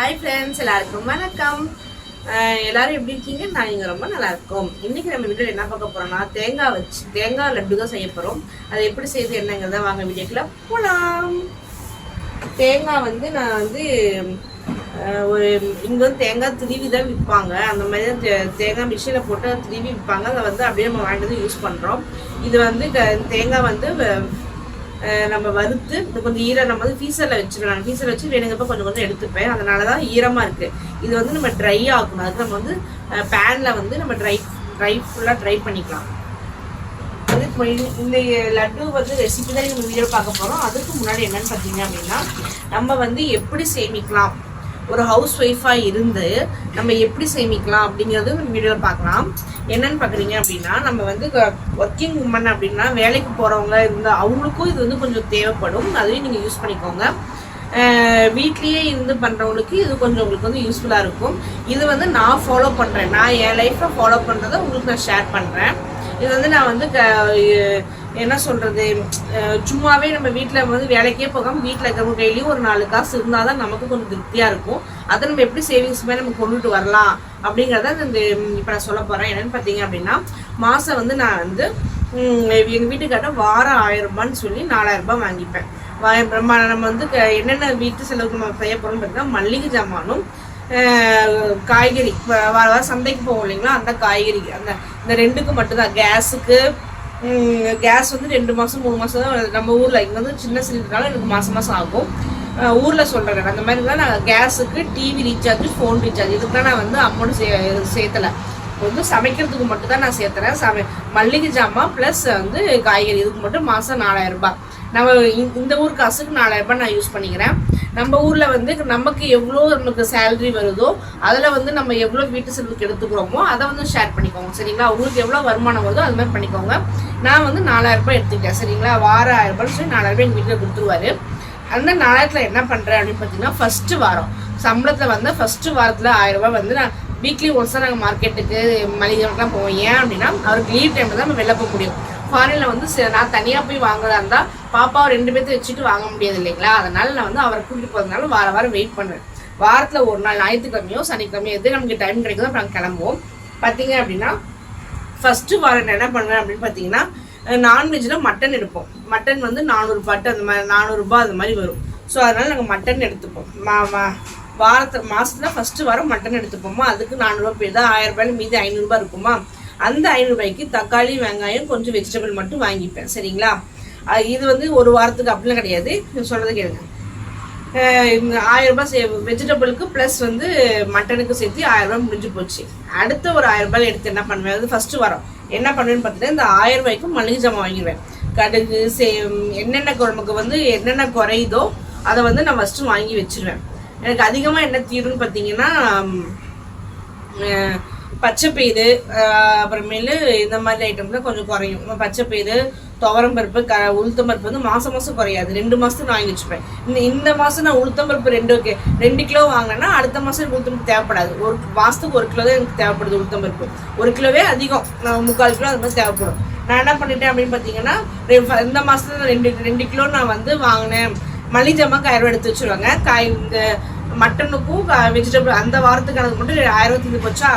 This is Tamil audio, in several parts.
ஹாய் ஃப்ரெண்ட்ஸ் எல்லாருக்கும் வணக்கம். எல்லாரும் எப்படி இருக்கீங்க? நான் இங்கே ரொம்ப நல்லா இருக்கோம். இன்னைக்கு நம்ம வீட்டில் என்ன பார்க்க போறோம்னா தேங்காய் வச்சு தேங்காய் லட்டு தான் செய்ய போகிறோம் அதை எப்படி செய்து என்னங்கிறத வாங்க வீடியோக்குள்ள போகலாம் தேங்காய் வந்து நான் வந்து ஒரு இங்கே வந்து தேங்காய் திருவி தான் விற்பாங்க. அந்த மாதிரி தான் தே- தேங்காய் மிஷினில் போட்டு திருவி விற்பாங்க. அதை வந்து அப்படியே நம்ம வாங்கிட்டு வந்து யூஸ் பண்ணுறோம் இது வந்து க- தேங்காய் வந்து வ- நம்ம வறுத்து இது கொஞ்சம் ஈரம் நம்ம வந்து ஃபீசரில் வச்சுக்கலாம் ஃபீசரில் வச்சு வேணுங்கப்ப கொஞ்சம் கொஞ்சம் எடுத்துப்பேன். அதனால தான் ஈரமாக இருக்குது இது வந்து நம்ம ட்ரை ஆகணும் அதுக்கு நம்ம வந்து பேனில் வந்து நம்ம ட்ரை ட்ரை ஃபுல்லாக ட்ரை பண்ணிக்கலாம். அது இந்த- லட்டு வந்து ரெசிபி தான் நம்ம வீடியோ பார்க்க போகிறோம் அதுக்கு முன்னாடி என்னென்னு பார்த்தீங்க அப்படின்னா நம்ம வந்து எப்படி சேமிக்கலாம்? ஒரு ஹவுஸ் ஒய்ஃபாக இருந்து நம்ம எப்படி சேமிக்கலாம் அப்படிங்கிறது வீடியோவில் பார்க்கலாம். என்னன்னு பார்க்குறீங்க அப்படின்னா நம்ம வந்து ஒர்க்கிங் உமன் அப்படின்னா வேலைக்கு போகிறவங்க இருந்தால் அவங்களுக்கும் இது வந்து கொஞ்சம் தேவைப்படும். அதையும் நீங்கள் யூஸ் பண்ணிக்கோங்க. வீட்லேயே இருந்து பண்ணுறவங்களுக்கு இது கொஞ்சம் உங்களுக்கு வந்து யூஸ்ஃபுல்லாக இருக்கும். இது வந்து நான் ஃபாலோ பண்ணுறேன் நான் என் லைஃப்பை ஃபாலோ பண்ணுறதை உங்களுக்கு நான் ஷேர் பண்ணுறேன் இது வந்து நான் வந்து க- என்ன சொல்றது சும்மாவே நம்ம வீட்டில் வந்து வேலைக்கே போகாம வீட்டில் இருக்கிறவங்க கையிலயும் ஒரு நாலு காசு இருந்தால் தான் நமக்கு கொஞ்சம் திருப்தியா இருக்கும். அதை நம்ம எப்படி சேவிங்ஸ் மாதிரி நம்ம கொண்டுட்டு வரலாம் அப்படிங்கிறத இந்த இப்போ நான் சொல்ல போறேன். என்னன்னு பார்த்தீங்க அப்படின்னா மாசம் வந்து நான் வந்து எங்கள் எங்க வாரம் ஆயிரம் ரூபான்னு சொல்லி நாலாயிரம் ரூபாய் வாங்கிப்பேன். வா- நம்ம வந்து என்னென்ன வீட்டு செலவுக்கு நம்ம செய்ய போகிறோம்னு பார்த்தீங்கன்னா மல்லிகை ஜாமானும் காய்கறி வ- வார வாரம் சந்தைக்கு போவோம் இல்லைங்களா? அந்த காய்கறி அந்த இந்த ரெண்டுக்கு மட்டும்தான். கேஸுக்கு கேஸ் வந்து ரெண்டு மாதம் மூணு மாதம் தான் நம்ம ஊரில் இங்கே வந்து சின்ன சிலிண்டர்னால எனக்கு மாதம் மாதம் ஆகும். ஊரில் சொல்கிறேன் அந்த மாதிரி தான் நான் கேஸுக்கு டிவி ரீசார்ஜ் ஃபோன் ரீசார்ஜ் இதுக்கெல்லாம் நான் வந்து அமௌண்ட் சே சேர்த்தலை. வந்து சமைக்கிறதுக்கு மட்டும் தான் நான் சேர்த்துறேன். சமை மல்லிகை ஜாமான் ப்ளஸ் வந்து காய்கறி. இதுக்கு மட்டும் மாதம் நாலாயிரம் ரூபாய். நம்ம இந்த- இந்த ஊர் காசுக்கு நாலாயிரம் ரூபாய் நான் யூஸ் பண்ணிக்கிறேன். நம்ம ஊரில் வந்து நமக்கு எவ்வளோ நமக்கு சேலரி வருதோ அதில் வந்து நம்ம எவ்வளோ வீட்டு செலவுக்கு எடுத்துக்கிறோமோ அதை வந்து ஷேர் பண்ணிக்கோங்க. சரிங்களா? உங்களுக்கு எவ்வளோ வருமானம் வருதோ அது மாதிரி பண்ணிக்கோங்க. நான் வந்து நாலாயிரம் ரூபாய் எடுத்துக்கிட்டேன். சரிங்களா? வாரம் ஆயிரம் சொல்லி நாலாயிரம் ரூபாய் எங்கள் வீட்டில் கொடுத்துருவாரு. அந்த நாலாயிரத்தில் என்ன பண்ணுறேன் அப்படின்னு பார்த்தீங்கன்னா ஃபஸ்ட்டு வாரம். சம்பளத்தில் வந்து ஃபஸ்ட்டு வாரத்தில் ஆயிரம் ரூபாய் வந்து நான் வீக்லி ஒன்ஸ் தான் நாங்கள் மார்க்கெட்டுக்கு மளிகைலாம் போவோம். ஏன் அப்படின்னா அவருக்கு லீவ் டைமில் தான் நம்ம வெளில போக முடியும். ஃபாரினில் வந்து ச- நான் தனியாக போய் வாங்குறதா இருந்தால் பாப்பாவை ரெண்டு பேர்த்து வச்சுட்டு வாங்க முடியாது இல்லைங்களா? அதனால நான் வந்து அவரை கூட்டிகிட்டு போகிறதுனால வார வாரம் வெயிட் பண்ணுறேன் வாரத்தில் ஒரு நாள் ஞாயிற்றுக்கிழமையோ சனிக்கிழமையோ எது நமக்கு டைம் கிடைக்குதோ அப்புறம் நாங்கள் கிளம்புவோம். பார்த்தீங்க அப்படின்னா ஃபஸ்ட்டு வாரம் நான் என்ன பண்ணுவேன் அப்படின்னு பார்த்தீங்கன்னா நான்வெஜ்ஜில் மட்டன் எடுப்போம். மட்டன் வந்து நானூறு பாட்டு அந்த மாதிரி நானூறுரூபா அந்த மாதிரி வரும். ஸோ அதனால் நாங்கள் மட்டன் எடுத்துப்போம். மா மா வாரத்தில் மாதத்தில் ஃபஸ்ட்டு வாரம் மட்டன் எடுத்துப்போமா? அதுக்கு நானூறுரூவா போய் தான் ஆயிரம் ரூபாயில மீதி ஐநூறுரூபா இருக்குமா? அந்த ஐநூறுபாய்க்கு தக்காளி வெங்காயம் கொஞ்சம் வெஜிடபிள் மட்டும் வாங்கிப்பேன். சரிங்களா? இது வந்து ஒரு வாரத்துக்கு அப்படிலாம் கிடையாது. சொல்கிறது கேளுங்க. ஆயிரரூபா சே வெஜிடபிளுக்கு ப்ளஸ் வந்து மட்டனுக்கு சேர்த்து ஆயிரரூபா முடிஞ்சு போச்சு. அடுத்த ஒரு ஆயிரம் எடுத்து என்ன பண்ணுவேன்? அது ஃபஸ்ட்டு வரோம். என்ன பண்ணுவேன்னு பார்த்தீங்கன்னா இந்த ஆயிரரூபாய்க்கு மளிகை ஜாமான் வாங்கிடுவேன். கடுகு சே என்னென்ன குழம்புக்கு வந்து என்னென்ன குறையுதோ அதை வந்து நான் ஃபஸ்ட்டு வாங்கி வச்சுருவேன். எனக்கு அதிகமாக என்ன தீரும்னு பார்த்தீங்கன்னா பச்சை பச்சைப்பயிறு அப்புறமேலு இந்த மாதிரி ஐட்டம் கொஞ்சம் குறையும். பச்சைப்பயிறு துவரம் பருப்பு க உளுத்தம் பருப்பு வந்து மாதம் மாதம் குறையாது. ரெண்டு மாதத்துக்கு வாங்கி வச்சுப்பேன். இந்த இந்த மாதம் நான் உளுத்தம் பருப்பு ரெண்டு ஓகே ரெண்டு கிலோ வாங்கினேன்னா அடுத்த மாதம் எனக்கு உளுத்தம் தேவைப்படாது. ஒரு மாதத்துக்கு ஒரு கிலோ தான் எனக்கு தேவைப்படுது உளுத்தம் பருப்பு. ஒரு கிலோவே அதிகம். நான் முக்கால் கிலோ அது மாதிரி தேவைப்படும். நான் என்ன பண்ணிட்டேன் அப்படின்னு பார்த்தீங்கன்னா இந்த மாதத்துல ரெண்டு ரெண்டு கிலோ நான் வந்து வாங்கினேன். மல்லிகை ஜாமான் எடுத்து வச்சுருவாங்க. காய் இந்த மட்டனுக்கும் வெஜிடபிள் அந்த வாரத்துக்கானது மட்டும் ஆயிரத்தி ரூபாய் போச்சா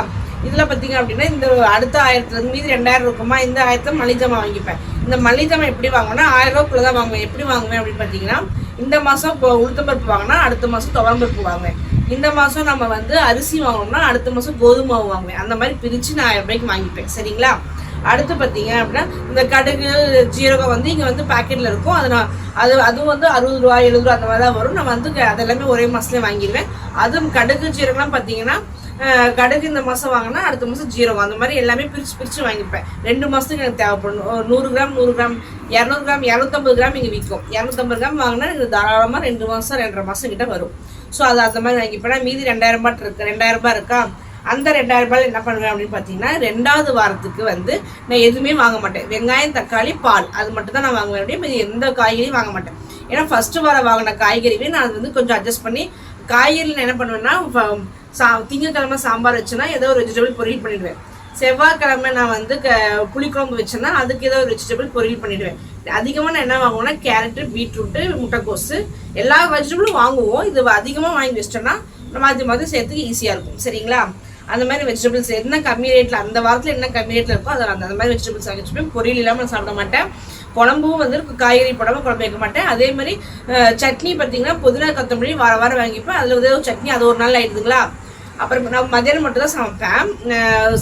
இதில் பார்த்தீங்க அப்படின்னா இந்த அடுத்த ஆயிரத்துலேருந்து மீது மீதி ரெண்டாயிரம் இருக்குமா இந்த ஆயிரத்தில் மல்லிகை வாங்கிப்பேன். இந்த மல்லிகை எப்படி வாங்கினா ஆயிரம் ரூபாக்குள்ளே தான் வாங்குவேன். எப்படி வாங்குவேன் அப்படின்னு பார்த்தீங்கன்னா இந்த மாதம் இப்போ உளுத்தம்பருப்பு வாங்கினா அடுத்த மாதம் துவரம்பருப்பு வாங்குவேன். இந்த மாதம் நம்ம வந்து அரிசி வாங்கணும்னா அடுத்த மாதம் கோதுமை மாவு வாங்குவேன். அந்த மாதிரி பிரித்து நான் ஆயிரம் ரூபாய்க்கு வாங்கிப்பேன். சரிங்களா? அடுத்து பார்த்தீங்க அப்படின்னா இந்த கடுகு ஜீரகம் வந்து இங்கே வந்து பாக்கெட்டில் இருக்கும். அது நான் அது அதுவும் வந்து அறுபது ரூபா எழுபது ரூபா அந்த மாதிரி தான் வரும். நான் வந்து அதெல்லாமே ஒரே மாதத்துலேயே வாங்கிடுவேன். அதுவும் கடுகு ஜீரகம்லாம் பார்த்தீங்கன்னா கடுகு இந்த மாதம் வாங்கினா அடுத்த மாதம் ஜீரகம் அந்த மாதிரி எல்லாமே பிரித்து பிரித்து வாங்கிப்பேன். ரெண்டு மாதத்துக்கு எனக்கு தேவைப்படும் ஒரு நூறு கிராம் நூறு கிராம் இரநூறு கிராம் இரநூத்தம்பது கிராம் இங்கே விற்கும் இரநூத்தம்பது கிராம் வாங்கினா எனக்கு தாராளமாக ரெண்டு மாதம் ரெண்டரை மாதம் கிட்ட வரும். ஸோ அது அந்த மாதிரி வாங்கிப்பேன் மீதி ரெண்டாயிரம் ரூபாய் இருக்கு. ரெண்டாயிரம் ரூபாய் இருக்கா? அந்த ரெண்டாயிரம் ரூபாயில் என்ன பண்ணுவேன் அப்படின்னு பார்த்தீங்கன்னா ரெண்டாவது வாரத்துக்கு வந்து நான் எதுவுமே வாங்க மாட்டேன். வெங்காயம் தக்காளி பால். அது மட்டும் தான் நான் வாங்குவேன் அப்படியே எந்த காய்கறியும் வாங்க மாட்டேன். ஏன்னா ஃபஸ்ட்டு வாரம் வாங்கின காய்கறிவே நான் வந்து கொஞ்சம் அட்ஜஸ்ட் பண்ணி காய்கறியில் என்ன பண்ணுவேன்னா ஃப- சா திங்கக்கிழமை சாம்பார் வச்சேன்னா ஏதோ ஒரு வெஜிடபிள் பொரியல் பண்ணிடுவேன். செவ்வாய்க்கிழமை நான் வந்து க புளிக்குழம்பு வச்சேன்னா அதுக்கு ஏதோ ஒரு வெஜிடபிள் பொரியல் பண்ணிடுவேன். அதிகமாக நான் என்ன வாங்குவேன்னா கேரட்டு பீட்ரூட்டு முட்டைக்கோஸு எல்லா வெஜிடபிளும் வாங்குவோம். இது அதிகமாக வாங்கி வச்சிட்டோன்னா மாற்றி மாற்றி சேர்த்துக்கு ஈஸியாக இருக்கும். சரிங்களா? அந்த மாதிரி வெஜிடபிள்ஸ் என்ன கம்மி ரேட்டில் அந்த வாரத்தில் என்ன கம்மி ரேட்டில் இருக்கோ அதை அந்த மாதிரி வெஜிடபிள்ஸ் வாங்கி வச்சுப்பேன். பொரியல் இல்லாமல் நான் சாப்பிட மாட்டேன். குழம்பும் வந்து காய்கறி படமும் குழம்பு வைக்க மாட்டேன். அதே மாதிரி சட்னி பார்த்தீங்கன்னா புதினா கொத்தமல்லி வார வாரம் வாங்கிப்பேன். அதில் ஏதோ சட்னி அது ஒரு நாள் ஆயிடுதுங்களா? அப்புறம் நான் மதியானம் மட்டும் தான் சமைப்பேன்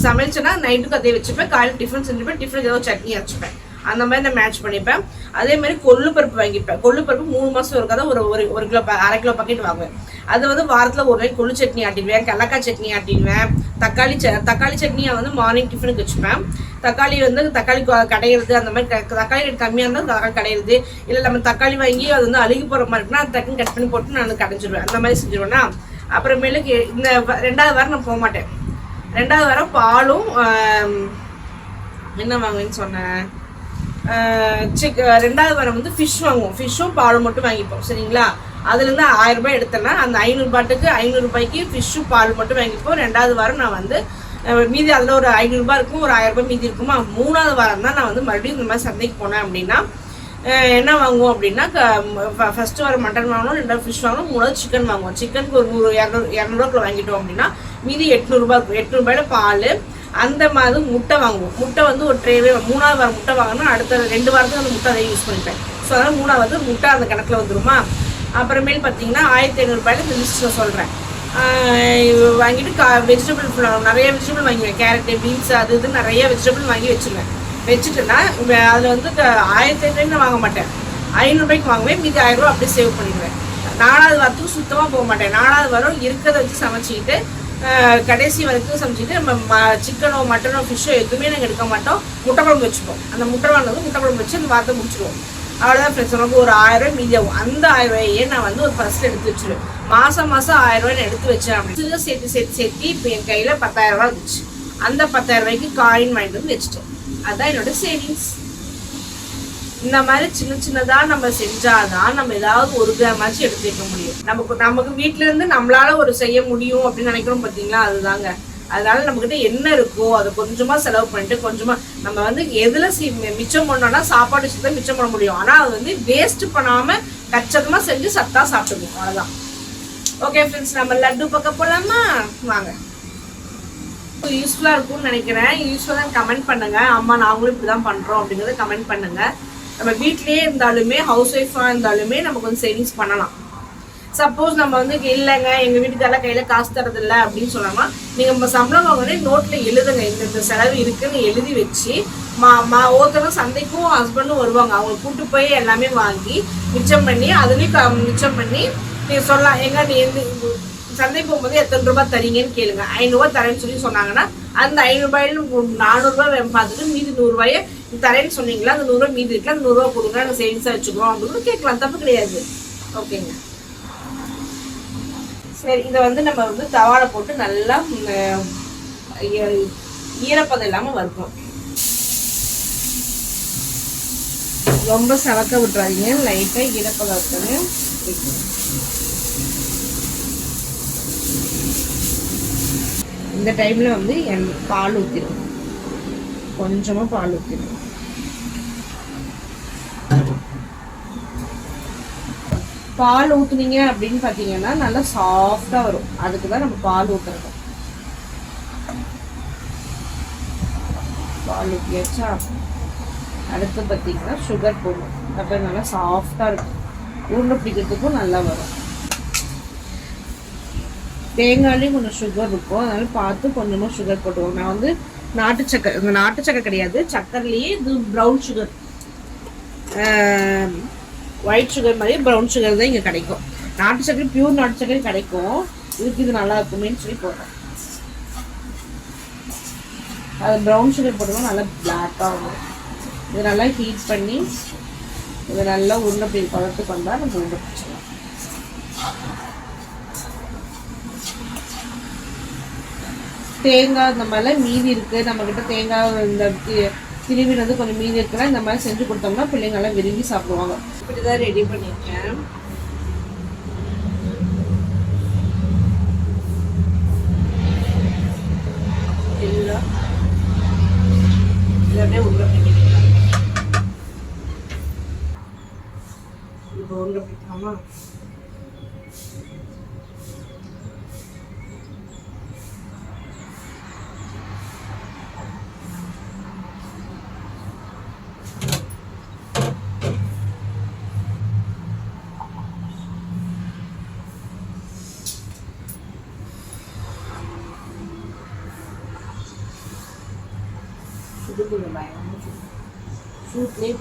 சமைச்சேன்னா நைட்டுக்கு அதே வச்சுப்பேன். காலையில் டிஃபன் செஞ்சுப்பேன். டிஃபன் ஏதோ சட்னி வச்சுப்பேன் அந்த மாதிரி நான் மேட்ச் பண்ணிப்பேன். அதே மாதிரி கொள்ளு பருப்பு வாங்கிப்பேன். கொள்ளு பருப்பு மூணு மாதம் இருக்காத ஒரு ஒரு ஒரு கிலோ ப- அரை கிலோ பாக்கெட் வாங்குவேன். அது வந்து வாரத்தில் ஒரு நாள் கொள்ளு சட்னி ஆட்டிடுவேன் கடலக்காய் சட்னி ஆட்டிடுவேன் தக்காளி ச தக்காளி சட்னியை வந்து மார்னிங் டிஃபனுக்கு வச்சுப்பேன். தக்காளி வந்து தக்காளி கடையிறது அந்த மாதிரி க- தக்காளி ரேட் கம்மியாக இருந்தால் தக்காளி கடையிறது. இல்லை நம்ம தக்காளி வாங்கி அது வந்து அழுகி போகிற மாதிரி இருக்குன்னா அது டக்குன்னு கட் பண்ணி போட்டு நான் கடைஞ்சிடுவேன் அந்த மாதிரி செஞ்சிருவேன்னா அப்புறமேலுக்கு இந்த ரெண்டாவது வாரம் நான் போக மாட்டேன் ரெண்டாவது வாரம் பாலும் என்ன வாங்குவேன்னு சொன்னேன்? சிக் ரெண்டாவது வாரம் வந்து ஃபிஷ் வாங்குவோம். ஃபிஷ்ஷும் பாலும் மட்டும் வாங்கிப்போம் சரிங்களா? அதுலேருந்து ஆயிரம் ரூபாய் எடுத்தேன்னா அந்த ஐநூறுபாட்டுக்கு ஐநூறுபாய்க்கு ஃபிஷ்ஷும் பால் மட்டும் வாங்கிப்போம். ரெண்டாவது வாரம் நான் வந்து மீதி அதில் ஒரு ஐநூறுரூபா இருக்கும் ஒரு ஆயிரம் ரூபாய் மீதி இருக்குமா? மூணாவது வாரம் தான் நான் வந்து மறுபடியும் இந்த மாதிரி சந்தைக்கு போனேன் அப்படின்னா என்ன வாங்குவோம் அப்படின்னா ஃபஸ்ட்டு வாரம் மட்டன் வாங்கணும் ரெண்டாவது ஃபிஷ் வாங்கணும் மூணாவது சிக்கன் வாங்குவோம். சிக்கனுக்கு ஒரு நூறு இரநூறு இரநூறுவாக்குள்ள வாங்கிட்டோம் அப்படின்னா மீதி எட்நூறுபா இருக்கும். எட்நூறுபாயில் பால் அந்த மாதிரி முட்டை வாங்குவோம். முட்டை வந்து ஒரு ட்ரேவே மூணாவது வாரம் முட்டை வாங்கினா அடுத்த ரெண்டு வாரத்துக்கு அந்த முட்டை அதை யூஸ் பண்ணிப்பேன். ஸோ அதனால் மூணாவது முட்டை அந்த கணக்கில் வந்துருமா? அப்புறமேல் பார்த்தீங்கன்னா ஆயிரத்தி ஐநூறுபாயில இந்த லிஸ்ட்டில் சொல்கிறேன் வாங்கிட்டு கா வெஜிடபிள் நிறைய வெஜிடபிள் வாங்கிடுவேன். கேரட்டு பீன்ஸ் அது இது நிறைய வெஜிடபிள் வாங்கி வச்சுருவேன். வச்சுட்டேன்னா அதில் வந்து க- ஆயிரத்தி ஐநூறு வாங்க மாட்டேன். ஐநூறுபாய்க்கு வாங்குவேன் மீதி ஆயிரம் அப்படியே சேவ் பண்ணிடுவேன். நாலாவது வாரத்துக்கு சுத்தமாக போக மாட்டேன். நாலாவது வாரம் இருக்கிறத வச்சு சமைச்சிக்கிட்டு கடைசி வரைக்கும் சமைச்சிட்டு நம்ம சிக்கனோ மட்டனோ ஃபிஷ்ஷோ எதுவுமே நாங்கள் எடுக்க மாட்டோம். முட்டை குழம்பு வச்சுப்போம். அந்த முட்டை குழம்பு வந்து முட்டை குழம்பு வச்சு அந்த வாரத்தை முடிச்சிடுவோம் அவ்வளோதான் ஃப்ரெண்ட்ஸ் நமக்கு ஒரு ஆயிரம் மீதியாகும் மீதி ஆகும். அந்த ஆயிரம் ரூபாயே நான் வந்து ஒரு ஃபர்ஸ்ட் எடுத்து வச்சிருவேன். மாதம் மாதம் ஆயிரம் ரூபாய் நான் எடுத்து வச்சேன் அப்படின்னு. சேர்த்து சேர்த்து சேர்த்து இப்போ என் கையில் பத்தாயிரம் ரூபா இருந்துச்சு அந்த பத்தாயிரம் ரூபாய்க்கு காயின் வாங்கிட்டு வந்து வச்சுட்டேன். அதான் என்னோட சேவிங்ஸ் இந்த மாதிரி சின்ன சின்னதா நம்ம செஞ்சாதான் நம்ம ஏதாவது ஒரு கிராமாச்சும் எடுத்து வைக்க முடியும். நமக்கு நமக்கு வீட்ல இருந்து நம்மளால ஒரு செய்ய முடியும் அப்படின்னு நினைக்கிறோம் பாத்தீங்களா? அதுதாங்க. அதனால நம்மகிட்ட என்ன இருக்கோ அதை கொஞ்சமா செலவு பண்ணிட்டு கொஞ்சமா நம்ம வந்து எதுல மிச்சம் பண்ணோம்னா சாப்பாடு விஷயத்த மிச்சம் பண்ண முடியும். ஆனா அது வந்து வேஸ்ட் பண்ணாம கச்சதமாக செஞ்சு சத்தா சாப்பிட்டுக்கணும். அவ்வளவுதான். ஓகே ஃப்ரெண்ட்ஸ் நம்ம லட்டு பக்கம் போலாமா? வாங்க. யூஸ்ஃபுல்லாக இருக்கும்னு நினைக்கிறேன். யூஸ்ஃபுல்லாக கமெண்ட் பண்ணுங்க. அம்மா நாங்களும் இப்படி தான் பண்ணுறோம் அப்படிங்கிறத கமெண்ட் பண்ணுங்க. நம்ம வீட்லேயே இருந்தாலுமே ஹவுஸ் ஒய்ஃபாக இருந்தாலுமே நமக்கு வந்து சேவிங்ஸ் பண்ணலாம். சப்போஸ் நம்ம வந்து இல்லைங்க எங்கள் வீட்டுக்காரெல்லாம் கையில் காசு தரதில்ல அப்படின்னு சொன்னாங்கன்னா நீங்கள் நம்ம சம்பளம் வாங்கினே நோட்டில் எழுதுங்க. இந்த இந்த செலவு இருக்குன்னு எழுதி வச்சு மா மா ஒருத்தரும் சந்தைக்கும் ஹஸ்பண்டும் வருவாங்க. அவங்க கூட்டு போய் எல்லாமே வாங்கி மிச்சம் பண்ணி அதுலேயும் க- மிச்சம் பண்ணி நீங்கள் சொல்லலாம். எங்க நீ எந்த சந்தை போகும்போது எத்தனை ரூபாய் தரீங்கன்னு கேளுங்க. ஐநூறுரூவா தரேன்னு சொல்லி சொன்னாங்கன்னா அந்த ஐநூறுபாயில நானூறுரூவா பார்த்துட்டு மீதி நூறுரூவாயை தரேன்னு சொன்னீங்களா? அந்த நூறுரூவா மீதி இருக்குல்ல அந்த நூறுரூவா கொடுங்க நாங்கள் சேவிங்ஸாக வச்சுக்கிறோம் அப்படின்னு கேட்கலாம். தப்பு கிடையாது. ஓகேங்க. சரி இதை வந்து நம்ம வந்து தவாலை போட்டு நல்லா ஈரப்பதம் இல்லாமல் வறுக்கணும். ரொம்ப சவக்க விட்டுறாதீங்க. லைட்டாக ஈரப்பதம் இருக்கணும் இந்த டைம்ல வந்து என் பால் ஊற்றிடும் கொஞ்சமாக பால் ஊற்றிடும் பால் ஊத்துனீங்க அப்படின்னு பார்த்தீங்கன்னா நல்லா சாஃப்டாக வரும். அதுக்கு தான் நம்ம பால் ஊற்றுறது பால் ஊற்றியாச்சா அடுத்து பார்த்தீங்கன்னா சுகர் போடணும் அப்போ நல்லா சாஃப்டாக இருக்கும். உருண்டை பிடிக்கிறதுக்கும் நல்லா வரும். தேங்காய்லேயும் கொஞ்சம் சுகர் இருக்கும். அதனால பார்த்து கொஞ்சமாக சுகர் போட்டுவோம் நான் வந்து நாட்டு சக்கரை இந்த நாட்டு சக்கரை கிடையாது. சக்கரைலேயே இது ப்ரௌன் சுகர் ஒயிட் சுகர் மாதிரி ப்ரௌன் சுகர் தான் இங்கே கிடைக்கும். நாட்டு சக்கரை பியூர் நாட்டு சக்கரை கிடைக்கும். இதுக்கு இது நல்லா இருக்குமேன்னு சொல்லி போடுறேன். அது ப்ரௌன் சுகர் போட்டோம்னா நல்லா பிளாக்காக வரும். இது நல்லா ஹீட் பண்ணி இதை நல்லா உருண்டை பிடி பதத்துக்கு வந்தால் நம்ம உருண்டை பிடிச்சிடலாம் தேங்காய் இந்த மாதிரிலாம் மீதி இருக்குது நம்ம கிட்ட தேங்காய் இந்த திருவினது கொஞ்சம் மீதி இருக்குன்னா இந்த மாதிரி செஞ்சு கொடுத்தோம்னா பிள்ளைங்களாம் விரும்பி சாப்பிடுவாங்க. இப்படிதான் ரெடி பண்ணியிருக்கேன். எல்லாம் அப்படியே உருளை பண்ணிக்கலாம் இப்போ உருளை பிடிக்கலாமா சுடுதுங்க பயங்கரமாக சுடு சூட்லேயே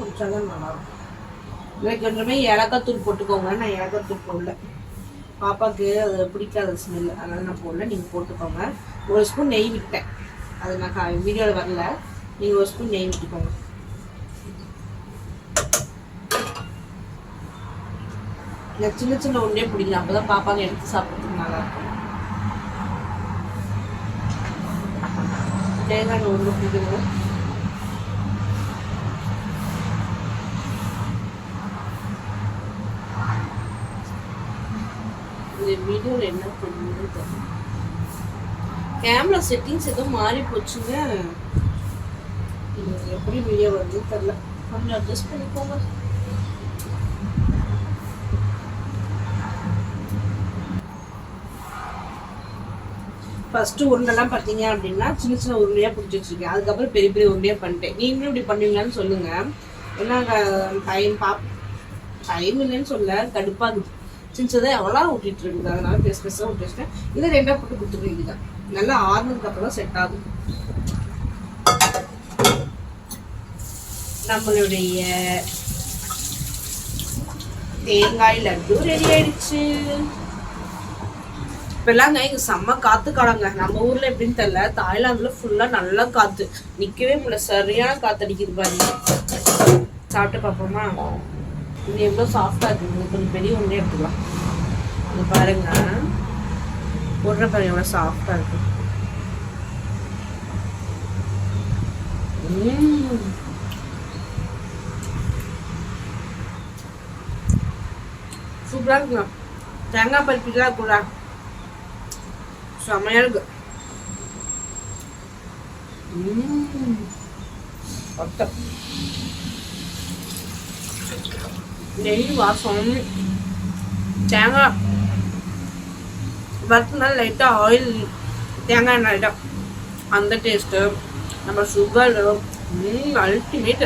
நல்லாயிருக்கும் எனக்கு கொஞ்சமே இலக்கத்தூள் போட்டுக்கோங்க நான் இலக்கத்தூள் தூள் போடல பாப்பாவுக்கு அது பிடிக்காத ஸ்மெல் அதனால் நான் போடல நீங்கள் போட்டுக்கோங்க ஒரு ஸ்பூன் நெய் விட்டேன் அது நான் வீடியோவில் வரல நீங்கள் ஒரு ஸ்பூன் நெய் விட்டுக்கோங்க இந்த சின்ன சின்ன ஒன்றே பிடிக்கல அப்போ தான் பாப்பாங்க எடுத்து சாப்பிட்றதுக்கு நல்லாயிருக்கும் தேங்காய் ஒன்று பிடிக்கணும் இந்த வீடியோவில் என்ன பண்ணுறது தெரியல. கேமரா செட்டிங்ஸ் எதுவும் மாறி போச்சுங்க. எப்படி வீடியோ வருதுன்னு தெரியல. கொஞ்சம் அட்ஜஸ்ட் பண்ணிக்கோங்க. ஃபர்ஸ்ட் உருண்டெல்லாம் பார்த்தீங்க அப்படின்னா சின்ன சின்ன உருண்டையாக பிடிச்சி வச்சுருக்கேன். அதுக்கப்புறம் பெரிய பெரிய உருண்டையாக பண்ணிட்டேன். நீங்களும் இப்படி பண்ணுவீங்களான்னு சொல்லுங்க. ஏன்னா டைம் பாப் டைம் இல்லைன்னு சொல்ல கடுப்பாகுது சின்னதாக எவ்வளோ ஊட்டிட்டு இருக்குது. அதனால பெருசு பெருசாக ஊட்டி வச்சிட்டேன் இதை ரெண்டாக போட்டு கொடுத்துருவீங்க தான் நல்லா ஆறுனதுக்கு அப்புறம் செட் ஆகும். நம்மளுடைய தேங்காய் லட்டு ரெடி ஆயிடுச்சு. இப்பெல்லாங்க இங்க செம்ம காத்து காலங்க நம்ம ஊர்ல எப்படின்னு தெரியல. தாய்லாந்துல ஃபுல்லா நல்லா காத்து. நிக்கவே முடியல. சரியான காத்து அடிக்குது பாருங்க. சாப்பிட்டு பார்ப்போமா? இது எவ்வளவு சாஃப்டாக இருக்குது கொஞ்சம் பெரிய ஒன்றே எடுத்துக்கலாம் இது பாருங்க. போடுற பாருங்க எவ்வளவு சாஃப்டாக இருக்கு. உம். சூப்பரா இருக்கலாம் தேங்காய் பருப்பிலாம் கூட செமையா இருக்கு. உம். நெய் வாசம் தேங்காய் வறுத்தனால லைட்டாக ஆயில் தேங்காய் எண்ணெய் லைட்டாக அந்த டேஸ்ட்டு நம்ம சுகர் அல்டிமேட்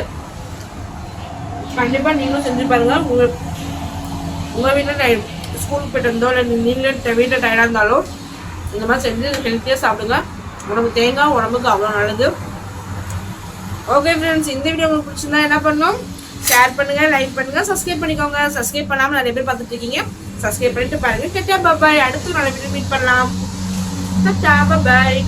கண்டிப்பாக நீங்களும் செஞ்சு பாருங்கள் உங்கள் உங்கள் வீட்டில் டை ஸ்கூலுக்கு போயிட்டு இருந்தோ இல்லை நீங்களே வீட்டில் டயர்டாக இருந்தாலும் இந்த மாதிரி செஞ்சு ஹெல்த்தியாக சாப்பிடுங்க உடம்பு தேங்காய் உடம்புக்கு அவ்வளோ நல்லது ஓகே ஃப்ரெண்ட்ஸ் இந்த வீடியோ உங்களுக்கு பிடிச்சிருந்தா என்ன பண்ணணும் ஷேர் பண்ணுங்க லைக் பண்ணுங்க சப்ஸ்கிரைப் பண்ணிக்கோங்க. சப்ஸ்கிரைப் பண்ணாமல் நிறைய பேர் பார்த்துட்டு இருக்கீங்க. சப்ஸ்கிரைப் பண்ணிட்டு பாருங்க. கெட்டா பாபாய் அடுத்து நல்ல வீடியோ மீட் பண்ணலாம். பாய்